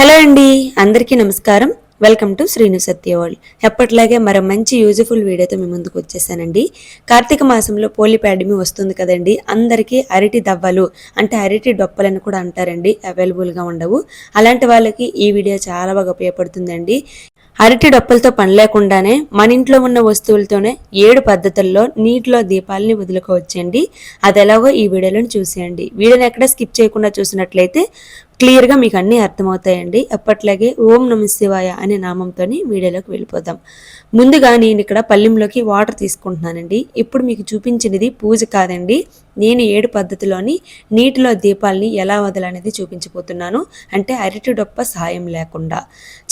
Hello అండి అందరికీ నమస్కారం. వెల్కమ్ టు శ్రీను సత్యవాళ్ళు ఎప్పటిలాగే మరో మంచి యూజ్ఫుల్ వీడియోతో మీ ముందుకు వచ్చేసానండి. కార్తీక మాసంలో పోలిపాడమి వస్తుంది కదండి అందరికీ అరటి దవ్వలు అంటే అరటి డొప్పలని కూడా అంటారండి అవైలబుల్గా ఉండవు. అలాంటి వాళ్ళకి ఈ వీడియో చాలా బాగా ఉపయోగపడుతుందండి. అరటి డొప్పలతో పని లేకుండానే మన ఇంట్లో ఉన్న వస్తువులతోనే ఏడు పద్ధతుల్లో నీటిలో దీపాలని వదులుకోవచ్చండి. అది ఎలాగో ఈ వీడియోలను చూసేయండి. వీడియోని ఎక్కడ స్కిప్ చేయకుండా చూసినట్లయితే క్లియర్గా మీకు అన్నీ అర్థమవుతాయండి. అప్పట్లాగే ఓం నమ శివాయ అనే నామంతో వీడియోలోకి వెళ్ళిపోదాం. ముందుగా నేను ఇక్కడ పల్లెంలోకి వాటర్ తీసుకుంటున్నానండి. ఇప్పుడు మీకు చూపించినది పూజ కాదండి. నేను ఏడు పద్ధతిలోని నీటిలో దీపాలని ఎలా వదలనేది చూపించబోతున్నాను. అంటే అరటి డొప్ప సాయం లేకుండా.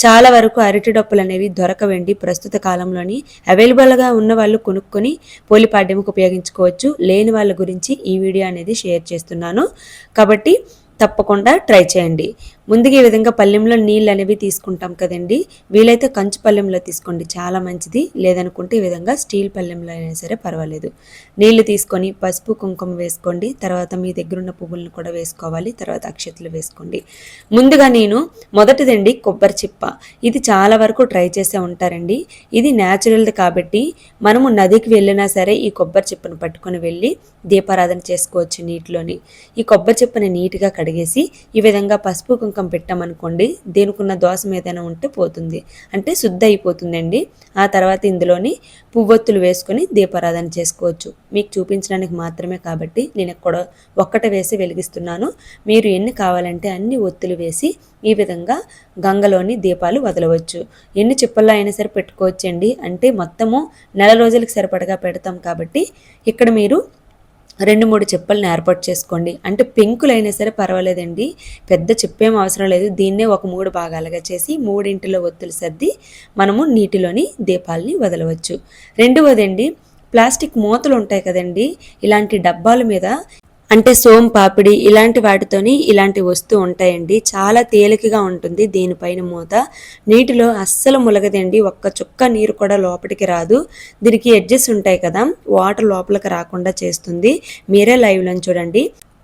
చాలా వరకు అరటి డొప్పలు అనేవి దొరకవండి. ప్రస్తుత కాలంలోని అవైలబుల్గా ఉన్న వాళ్ళు కొనుక్కొని పోలిపాడ్యంకి ఉపయోగించుకోవచ్చు. లేని వాళ్ళ గురించి ఈ వీడియో అనేది షేర్ చేస్తున్నాను. కాబట్టి తప్పకుండా ట్రై చేయండి. ముందుగా ఈ విధంగా పల్లెంలో నీళ్ళు అనేవి తీసుకుంటాం కదండి. వీలైతే కంచు పల్లెంలో తీసుకోండి. చాలా మంచిది. లేదనుకుంటే ఈ విధంగా స్టీల్ పల్లెంలో అయినా సరే పర్వాలేదు. నీళ్ళు తీసుకొని పసుపు కుంకుమ వేసుకోండి. తర్వాత మీ దగ్గర ఉన్న పువ్వులను కూడా వేసుకోవాలి. తర్వాత అక్షతలు వేసుకోండి. ముందుగా నేను మొదటిదండి కొబ్బరి చిప్ప. ఇది చాలా వరకు ట్రై చేసే ఉంటారండి. ఇది న్యాచురల్ది కాబట్టి మనము నదికి వెళ్ళినా సరే ఈ కొబ్బరి చిప్పను పట్టుకొని వెళ్ళి దీపారాధన చేసుకోవచ్చు నీటిలోని. ఈ కొబ్బరి చిప్పని నీట్గా కడిగేసి ఈ విధంగా పసుపు కుంకుమ పెట్టామనుకోండి దేనికున్న దోషం ఏదైనా ఉంటే పోతుంది. అంటే శుద్ధ అయిపోతుందండి. ఆ తర్వాత ఇందులోని పువ్వొత్తులు వేసుకొని దీపారాధన చేసుకోవచ్చు. మీకు చూపించడానికి మాత్రమే కాబట్టి నేను ఇక్కడ ఒక్కట వేసి వెలిగిస్తున్నాను. మీరు ఎన్ని కావాలంటే అన్ని ఒత్తులు వేసి ఈ విధంగా గంగలోని దీపాలు వదలవచ్చు. ఎన్ని చిప్పల్లో అయినా సరే పెట్టుకోవచ్చండి. అంటే మొత్తము నెల రోజులకు సరిపడగా పెడతాం కాబట్టి ఇక్కడ మీరు రెండు మూడు చెప్పలను ఏర్పాటు చేసుకోండి. అంటే పెంకులైనా సరే పర్వాలేదండి. పెద్ద చెప్పేం అవసరం లేదు. దీన్నే ఒక మూడు భాగాలుగా చేసి మూడింటిలో ఒత్తులు సర్ది మనము నీటిలోని దీపాలని వదలవచ్చు. రెండవదండి ప్లాస్టిక్ మూతలు ఉంటాయి కదండి. ఇలాంటి డబ్బాల మీద అంటే సోం పాపిడి ఇలాంటి వాటితోని ఇలాంటి వస్తూ ఉంటాయండి. చాలా తేలికగా ఉంటుంది దీనిపైన మూత. నీటిలో అస్సలు ములగదండి. ఒక్క చుక్క నీరు కూడా లోపలికి రాదు. దీనికి ఎడ్జెస్ ఉంటాయి కదా. వాటర్ లోపలికి రాకుండా చేస్తుంది. మీరే లైవ్లో చూడండి.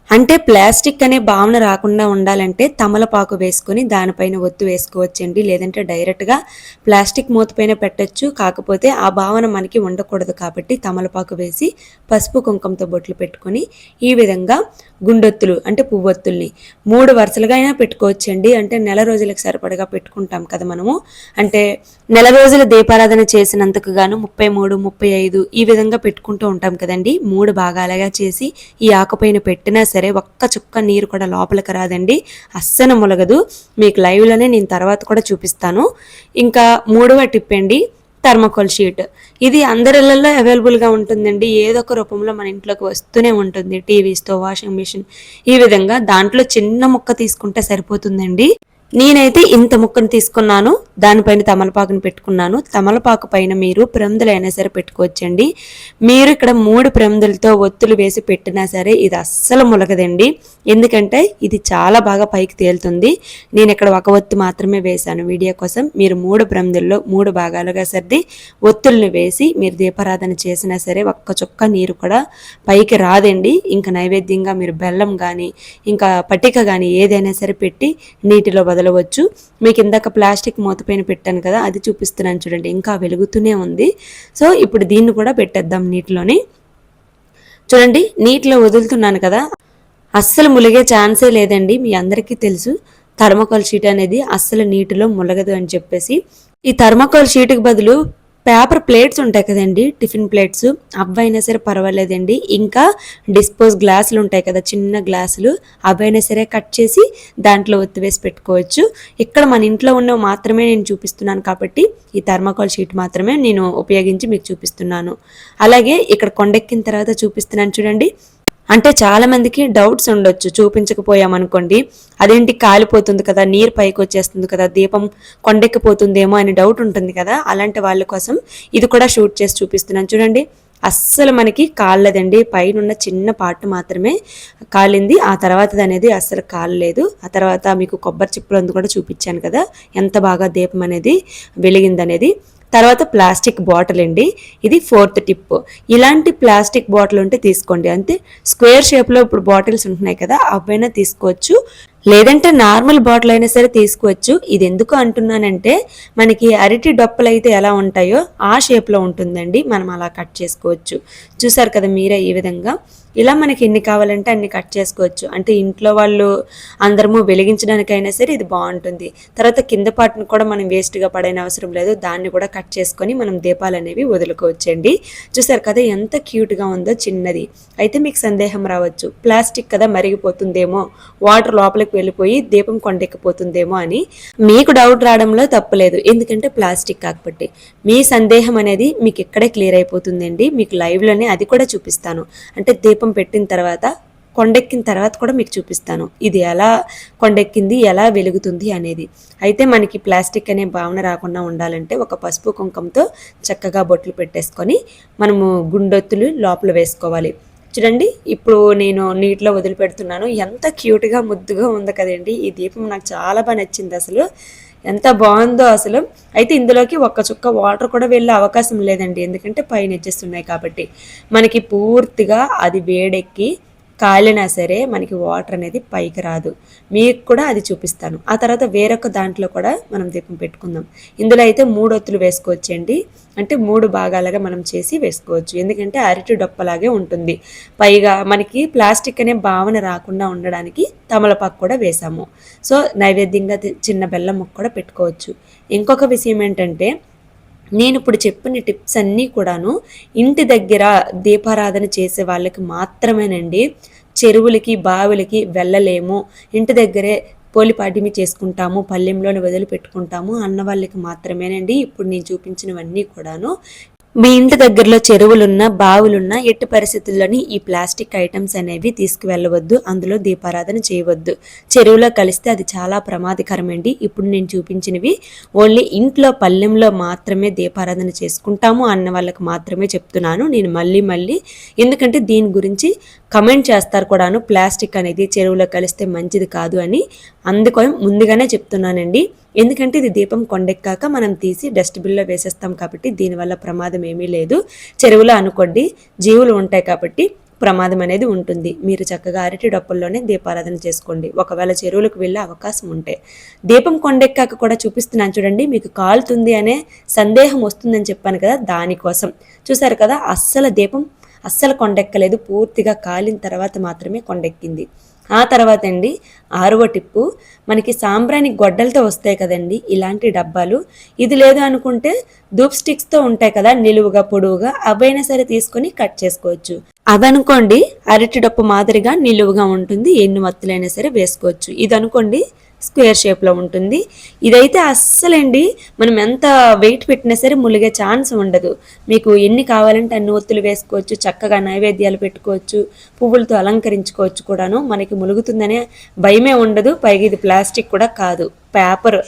అంటే ప్లాస్టిక్ అనే భావన రాకుండా ఉండాలంటే తమలపాకు వేసుకొని దానిపైన ఒత్తు వేసుకోవచ్చండి. లేదంటే డైరెక్ట్గా ప్లాస్టిక్ మూతపైన పెట్టచ్చు. కాకపోతే ఆ భావన మనకి ఉండకూడదు కాబట్టి తమలపాకు వేసి పసుపు కుంకుమతో బొట్లు పెట్టుకొని ఈ విధంగా గుండొత్తులు అంటే పువ్వొత్తుల్ని. మూడు వరుసలుగా అయినా పెట్టుకోవచ్చండి. అంటే నెల రోజులకు సరిపడగా పెట్టుకుంటాం కదా మనము. అంటే నెల రోజుల దీపారాధన చేసినందుకు గాను ముప్పై మూడు ముప్పై ఐదు ఈ విధంగా పెట్టుకుంటూ ఉంటాం కదండి. మూడు భాగాలుగా చేసి ఈ ఆకుపైన పెట్టినా సరే ఒక్క చుక్క నీరు కూడా లోపలికి రాదండి. అస్సలు మొలగదు. మీకు లైవ్లోనే నేను తర్వాత కూడా చూపిస్తాను. ఇంకా మూడవ టిప్ అండి థర్మకోల్ షీట్. ఇది అందరిళ్ళల్లో అవైలబుల్గా ఉంటుందండి. ఏదో ఒక రూపంలో మన ఇంట్లోకి వస్తూనే ఉంటుంది. టీవీస్తో వాషింగ్ మిషన్. ఈ విధంగా దాంట్లో చిన్న ముక్క తీసుకుంటే సరిపోతుందండి. నేనైతే ఇంత ముక్కను తీసుకున్నాను దానిపైన తమలపాకును పెట్టుకున్నాను. తమలపాకు పైన మీరు ప్రమిదలైనా సరే పెట్టుకోవచ్చండి. మీరు ఇక్కడ మూడు ప్రమిదలతో ఒత్తులు వేసి పెట్టినా సరే ఇది అస్సలు ములగదండి. ఎందుకంటే ఇది చాలా బాగా పైకి తేలుతుంది. నేను ఇక్కడ ఒక ఒత్తు మాత్రమే వేశాను వీడియో కోసం. మీరు మూడు ప్రమిదల్లో మూడు భాగాలుగా సర్ది ఒత్తుల్ని వేసి మీరు దీపారాధన చేసినా సరే ఒక్క చుక్క నీరు కూడా పైకి రాదండి. ఇంకా నైవేద్యంగా మీరు బెల్లం కానీ ఇంకా పట్టిక కానీ ఏదైనా సరే పెట్టి నీటిలో వదలవచ్చు మీకు ఇందాక ప్లాస్టిక్ మూతపైన పెట్టాను కదా అది చూపిస్తున్నాను చూడండి. ఇంకా వెలుగుతూనే ఉంది. సో ఇప్పుడు దీన్ని కూడా పెట్టేద్దాం నీటిలోని. చూడండి నీటిలో వదులుతున్నాను కదా. అస్సలు ములిగే ఛాన్సే లేదండి. మీ అందరికీ తెలుసు థర్మకోల్ షీట్ అనేది అస్సలు నీటిలో ములగదు అని చెప్పేసి. ఈ థర్మకోల్ షీట్కి బదులు పేపర్ ప్లేట్స్ ఉంటాయి కదండి టిఫిన్ ప్లేట్స్. అవైనా సరే పర్వాలేదండి. ఇంకా డిస్పోజ్ గ్లాసులు ఉంటాయి కదా చిన్న గ్లాసులు. అవైనా సరే కట్ చేసి దాంట్లో ఒత్తివేసి పెట్టుకోవచ్చు. ఇక్కడ మన ఇంట్లో ఉన్నవి మాత్రమే నేను చూపిస్తున్నాను కాబట్టి ఈ థర్మాకోల్ షీట్ మాత్రమే నేను ఉపయోగించి మీకు చూపిస్తున్నాను. అలాగే ఇక్కడ కొండెక్కిన తర్వాత చూపిస్తున్నాను చూడండి. అంటే చాలామందికి డౌట్స్ ఉండొచ్చు. చూపించకపోయామనుకోండి అదేంటి కాలిపోతుంది కదా నీరు పైకి వచ్చేస్తుంది కదా దీపం కొండెక్కిపోతుందేమో అని డౌట్ ఉంటుంది కదా అలాంటి వాళ్ళ కోసం ఇది కూడా షూట్ చేసి చూపిస్తున్నాను. చూడండి అస్సలు మనకి కాలేదండి పైన ఉన్న చిన్న పార్ట్ మాత్రమే కాలింది. ఆ తర్వాత అనేది అస్సలు కాలలేదు. ఆ తర్వాత మీకు కొబ్బరి చిప్పులందు కూడా చూపించాను కదా ఎంత బాగా దీపం అనేది వెలిగిందనేది. తర్వాత ప్లాస్టిక్ బాటిల్ అండి. ఇది ఫోర్త్ టిప్. ఇలాంటి ప్లాస్టిక్ బాటిల్ ఉంటే తీసుకోండి. అంతే. స్క్వేర్ షేప్లో ఇప్పుడు బాటిల్స్ ఉంటున్నాయి కదా అవైనా తీసుకోవచ్చు. లేదంటే నార్మల్ బాటిల్ అయినా సరే తీసుకోవచ్చు. ఇది ఎందుకు అంటున్నానంటే మనకి అరటి డొప్పలు అయితే ఎలా ఉంటాయో ఆ షేప్లో ఉంటుందండి. మనం అలా కట్ చేసుకోవచ్చు. చూసారు కదా మీరే ఈ విధంగా. ఇలా మనకి ఎన్ని కావాలంటే అన్ని కట్ చేసుకోవచ్చు. అంటే ఇంట్లో వాళ్ళు అందరము వెలిగించడానికైనా సరే ఇది బాగుంటుంది. తర్వాత కింద పాటును కూడా మనం వేస్ట్గా పడైన అవసరం లేదు. దాన్ని కూడా కట్ చేసుకొని మనం దీపాలు అనేవి వదులుకోవచ్చండి. చూసారు కదా ఎంత క్యూట్గా ఉందో చిన్నది. అయితే మీకు సందేహం రావచ్చు. ప్లాస్టిక్ కదా మరిగిపోతుందేమో. వాటర్ లోపలికి వెళ్ళిపోయి దీపం కొండెక్కిపోతుందేమో అని మీకు డౌట్ రావడంలో తప్పలేదు ఎందుకంటే ప్లాస్టిక్ కాబట్టి మీ సందేహం అనేది మీకు ఇక్కడే క్లియర్ అయిపోతుందండి. మీకు లైవ్లోనే అది కూడా చూపిస్తాను. అంటే దీపం పెట్టిన తర్వాత కొండెక్కిన తర్వాత కూడా మీకు చూపిస్తాను. ఇది ఎలా కొండెక్కింది ఎలా వెలుగుతుంది అనేది. అయితే మనకి ప్లాస్టిక్ అనే భావన రాకుండా ఉండాలంటే ఒక పసుపు కుంకంతో చక్కగా బొట్లు పెట్టేసుకొని మనము గుండొత్తులు లోపల వేసుకోవాలి. చూడండి ఇప్పుడు నేను నీటిలో వదిలిపెడుతున్నాను. ఎంత క్యూట్గా ముద్దుగా ఉంది కదండి. ఈ దీపం నాకు చాలా బాగా నచ్చింది అసలు. ఎంత బాగుందో అసలు. అయితే ఇందులోకి ఒక్క చుక్క వాటర్ కూడా వెళ్ళే అవకాశం లేదండి. ఎందుకంటే పైన ఇచ్చేస్తున్నాయి కాబట్టి. మనకి పూర్తిగా అది వేడెక్కి కాలినా సరే మనకి వాటర్ అనేది పైకి రాదు. మీకు కూడా అది చూపిస్తాను. ఆ తర్వాత వేరొక దాంట్లో కూడా మనం దీపం పెట్టుకుందాం. ఇందులో అయితే మూడు ఒత్తులు వేసుకోవచ్చండి. అంటే మూడు భాగాలుగా మనం చేసి వేసుకోవచ్చు. ఎందుకంటే అరటి డొప్పలాగే ఉంటుంది. పైగా మనకి ప్లాస్టిక్ అనే భావన రాకుండా ఉండడానికి తమలపాకు కూడా వేసాము. సో నైవేద్యంగా చిన్న బెల్లం ముక్క కూడా పెట్టుకోవచ్చు. ఇంకొక విషయం ఏంటంటే నేను ఇప్పుడు చెప్పిన టిప్స్ అన్నీ కూడాను ఇంటి దగ్గర దీపారాధన చేసే వాళ్ళకి మాత్రమేనండి. చెరువులకి బావులకి వెళ్ళలేము. ఇంటి దగ్గరే పోలిపాటిమి చేసుకుంటాము పల్లెంలోని వదిలిపెట్టుకుంటాము అన్న వాళ్ళకి మాత్రమేనండి. ఇప్పుడు నేను చూపించినవన్నీ కూడాను మీ ఇంటి దగ్గరలో చెరువులున్నా బావులున్నా ఎట్టి పరిస్థితుల్లోని ఈ ప్లాస్టిక్ ఐటమ్స్ అనేవి తీసుకువెళ్ళవద్దు అందులో దీపారాధన చేయవద్దు. చెరువులో కలిస్తే అది చాలా ప్రమాదకరమండి. ఇప్పుడు నేను చూపించినవి ఓన్లీ ఇంట్లో పల్లెంలో మాత్రమే దీపారాధన చేసుకుంటాము అన్న వాళ్ళకి మాత్రమే చెప్తున్నాను. నేను మళ్ళీ మళ్ళీ ఎందుకంటే దీని గురించి కమెంట్ చేస్తారు కూడాను ప్లాస్టిక్ అనేది చెరువులో కలిస్తే మంచిది కాదు అని అందుకోసం ముందుగానే చెప్తున్నానండి. ఎందుకంటే ఇది దీపం కొండెక్కాక మనం తీసి డస్ట్బిన్లో వేసేస్తాం కాబట్టి దీనివల్ల ప్రమాదం ఏమీ లేదు. చెరువులో అనుకోండి జీవులు ఉంటాయి కాబట్టి ప్రమాదం అనేది ఉంటుంది. మీరు చక్కగా అరటి డప్పుల్లోనే దీపారాధన చేసుకోండి. ఒకవేళ చెరువులకు వెళ్ళే అవకాశం ఉంటే. దీపం కొండెక్కాక కూడా చూపిస్తున్నాను చూడండి మీకు కాలుతుంది అనే సందేహం వస్తుందని చెప్పాను కదా దానికోసం. చూసారు కదా అస్సలు దీపం అస్సలు కొండెక్కలేదు. పూర్తిగా కాలిన తర్వాత మాత్రమే కొండెక్కింది. ఆ తర్వాత అండి ఆరవ టిప్పు. మనకి సాంబ్రాణి గొడ్డలతో వస్తాయి కదండి ఇలాంటి డబ్బాలు. ఇది లేదు అనుకుంటే ధూప్ స్టిక్స్తో ఉంటాయి కదా నిలువుగా పొడవుగా అవైనా సరే తీసుకొని కట్ చేసుకోవచ్చు. అవి అనుకోండి అరటి డప్పు మాదిరిగా నిలువుగా ఉంటుంది ఎన్ని మత్తులైనా సరే వేసుకోవచ్చు. ఇది అనుకోండి స్క్వేర్ షేప్లో ఉంటుంది. ఇదైతే అస్సలండి మనం ఎంత వెయిట్ పెట్టినా సరే ములిగే ఛాన్స్ ఉండదు. మీకు ఎన్ని కావాలంటే అన్ని ఒత్తులు వేసుకోవచ్చు చక్కగా నైవేద్యాలు పెట్టుకోవచ్చు పువ్వులతో అలంకరించుకోవచ్చు కూడాను. మనకి ములుగుతుందనే భయమే ఉండదు. పైగా ఇది ప్లాస్టిక్ కూడా కాదు. పేపర్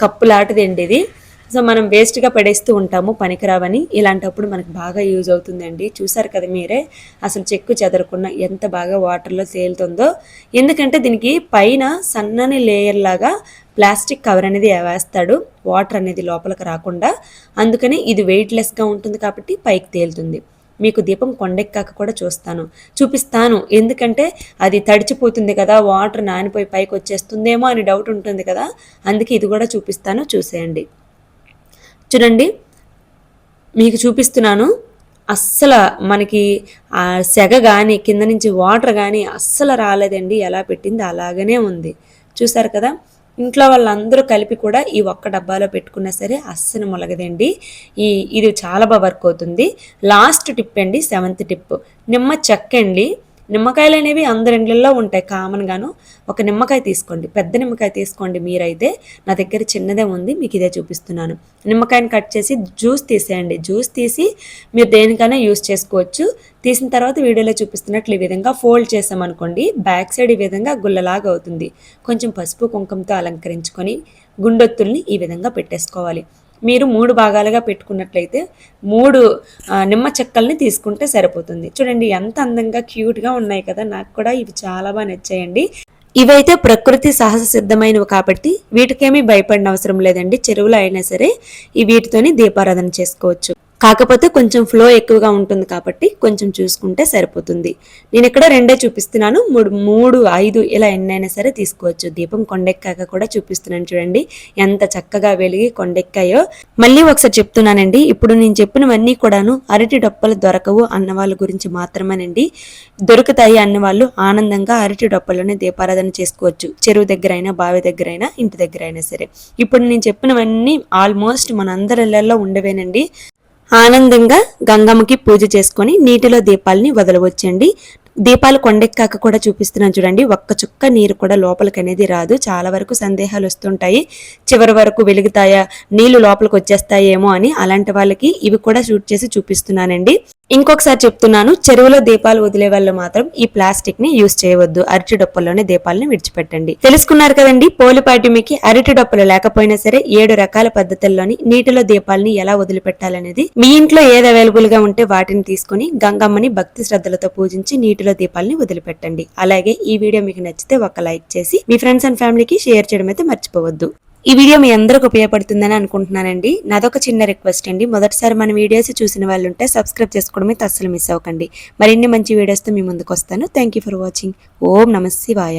కప్పులాంటిదండి ఇది. సో మనం వేస్ట్గా పడేస్తూ ఉంటాము పనికిరావని. ఇలాంటప్పుడు మనకు బాగా యూజ్ అవుతుందండి. చూసారు కదా మీరే అసలు చెక్కు చెదరకుండా ఎంత బాగా వాటర్లో తేలుతుందో. ఎందుకంటే దీనికి పైన సన్నని లేయర్ లాగా ప్లాస్టిక్ కవర్ అనేది వేస్తాడు. వాటర్ అనేది లోపలికి రాకుండా. అందుకని ఇది వెయిట్లెస్గా ఉంటుంది కాబట్టి పైకి తేలుతుంది. మీకు దీపం కొండెక్కాక కూడా చూస్తాను. చూపిస్తాను. ఎందుకంటే అది తడిచిపోతుంది కదా వాటర్ నానిపోయి పైకి వచ్చేస్తుందేమో అని డౌట్ ఉంటుంది కదా. అందుకే ఇది కూడా చూపిస్తాను. చూసేయండి. చూడండి. మీకు చూపిస్తున్నాను. అస్సలు మనకి ఆ సెగ కానీ కింద నుంచి వాటర్ కానీ అస్సలు రాలేదండి. ఎలా పెట్టింది అలాగనే ఉంది. చూసారు కదా? ఇంట్లో వాళ్ళందరూ కలిపి కూడా ఈ ఒక్క డబ్బాలో పెట్టుకున్నా సరే అస్సలు మొలగదండి. ఈ ఇది చాలా బాగా వర్క్ అవుతుంది. లాస్ట్ టిప్ అండి సెవెంత్ టిప్ నిమ్మ చెక్క అండి నిమ్మకాయలు అనేవి అందరి ఇండ్లలో ఉంటాయి కామన్గాను. ఒక నిమ్మకాయ తీసుకోండి. పెద్ద నిమ్మకాయ తీసుకోండి మీరైతే. నా దగ్గర చిన్నదే ఉంది మీకు ఇదే చూపిస్తున్నాను. నిమ్మకాయని కట్ చేసి జ్యూస్ తీసేయండి. జ్యూస్ తీసి మీరు దేనికైనా యూస్ చేసుకోవచ్చు. తీసిన తర్వాత వీడియోలో చూపిస్తున్నట్లు ఈ విధంగా ఫోల్డ్ చేసామనుకోండి బ్యాక్ సైడ్ ఈ విధంగా గుల్లలాగా అవుతుంది. కొంచెం పసుపు కుంకుమతో అలంకరించుకొని గుండొత్తుల్ని ఈ విధంగా పెట్టేసుకోవాలి. మీరు మూడు భాగాలుగా పెట్టుకున్నట్లయితే మూడు నిమ్మ చెక్కల్ని తీసుకుంటే సరిపోతుంది. చూడండి ఎంత అందంగా క్యూట్గా ఉన్నాయి కదా నాకు కూడా ఇవి చాలా బాగా నచ్చాయండి. ఇవైతే ప్రకృతి సహజ సిద్ధమైనవి కాబట్టి వీటికేమీ భయపడిన అవసరం లేదండి. చెరువులో అయినా సరే ఈ వీటితోని దీపారాధన చేసుకోవచ్చు. కాకపోతే కొంచెం ఫ్లో ఎక్కువగా ఉంటుంది కాబట్టి కొంచెం చూసుకుంటే సరిపోతుంది. నేను ఇక్కడ రెండే చూపిస్తున్నాను. మూడు మూడు ఐదు ఇలా ఎన్నైనా సరే తీసుకోవచ్చు. దీపం కొండెక్కాక కూడా చూపిస్తున్నాను చూడండి. ఎంత చక్కగా వెలిగి కొండెక్కాయో. మళ్ళీ ఒకసారి చెప్తున్నానండి. ఇప్పుడు నేను చెప్పినవన్నీ కూడాను అరటి డొప్పలు దొరకవు అన్న వాళ్ళ గురించి మాత్రమేనండి. దొరుకుతాయి అన్న వాళ్ళు ఆనందంగా అరటి డొప్పలోనే దీపారాధన చేసుకోవచ్చు. చెరువు దగ్గర అయినా బావి దగ్గర అయినా ఇంటి దగ్గర అయినా సరే. ఇప్పుడు నేను చెప్పినవన్నీ ఆల్మోస్ట్ మనందరిలో ఉండవేనండి. ఆనందంగా గంగమ్మకి పూజ చేసుకొని నీటిలో దీపాలని వదలవచ్చండి. దీపాలు కొండెక్కాక కూడా చూపిస్తున్నాను చూడండి. ఒక్క చుక్క నీరు కూడా లోపలికి అనేది రాదు. చాలా వరకు సందేహాలు వస్తుంటాయి. చివరి వరకు వెలుగుతాయా? నీళ్ళు లోపలికి వచ్చేస్తాయేమో అని అలాంటి వాళ్ళకి ఇవి కూడా షూట్ చేసి చూపిస్తున్నానండి. ఇంకొకసారి చెప్తున్నాను చెరువులో దీపాలు వదిలే వాళ్ళు మాత్రం ఈ ప్లాస్టిక్ని యూజ్ చేయవద్దు. అరటి డొప్పల్లోనే దీపాలను విడిచిపెట్టండి. తెలుసుకున్నారు కదండి పోలిపాటిమికి అరటి డొప్పలు లేకపోయినా సరే ఏడు రకాల పద్ధతుల్లోని నీటిలో దీపాలని ఎలా వదిలిపెట్టాలనేది మీ ఇంట్లో ఏది అవైలబుల్గా ఉంటే వాటిని తీసుకొని గంగమ్మని భక్తి శ్రద్ధలతో పూజించి నీటిలో దీపాలని వదిలిపెట్టండి. అలాగే ఈ వీడియో మీకు నచ్చితే ఒక లైక్ చేసి మీ ఫ్రెండ్స్ అండ్ ఫ్యామిలీకి షేర్ చేయడం అయితే మర్చిపోవద్దు. ఈ వీడియో మీ అందరికి ఉపయోగపడుతుందని అనుకుంటున్నానండి. నాదొక చిన్న రిక్వెస్ట్ అండి. మొదటిసారి మన వీడియోస్ చూసిన వాళ్ళు ఉంటే సబ్స్క్రైబ్ చేసుకోవడం అయితే అస్సలు మిస్ అవ్వకండి. మరిన్ని మంచి వీడియోస్తో మీ ముందుకు వస్తాను థ్యాంక్ యూ ఫర్ వాచింగ్ ఓం నమ శివాయ.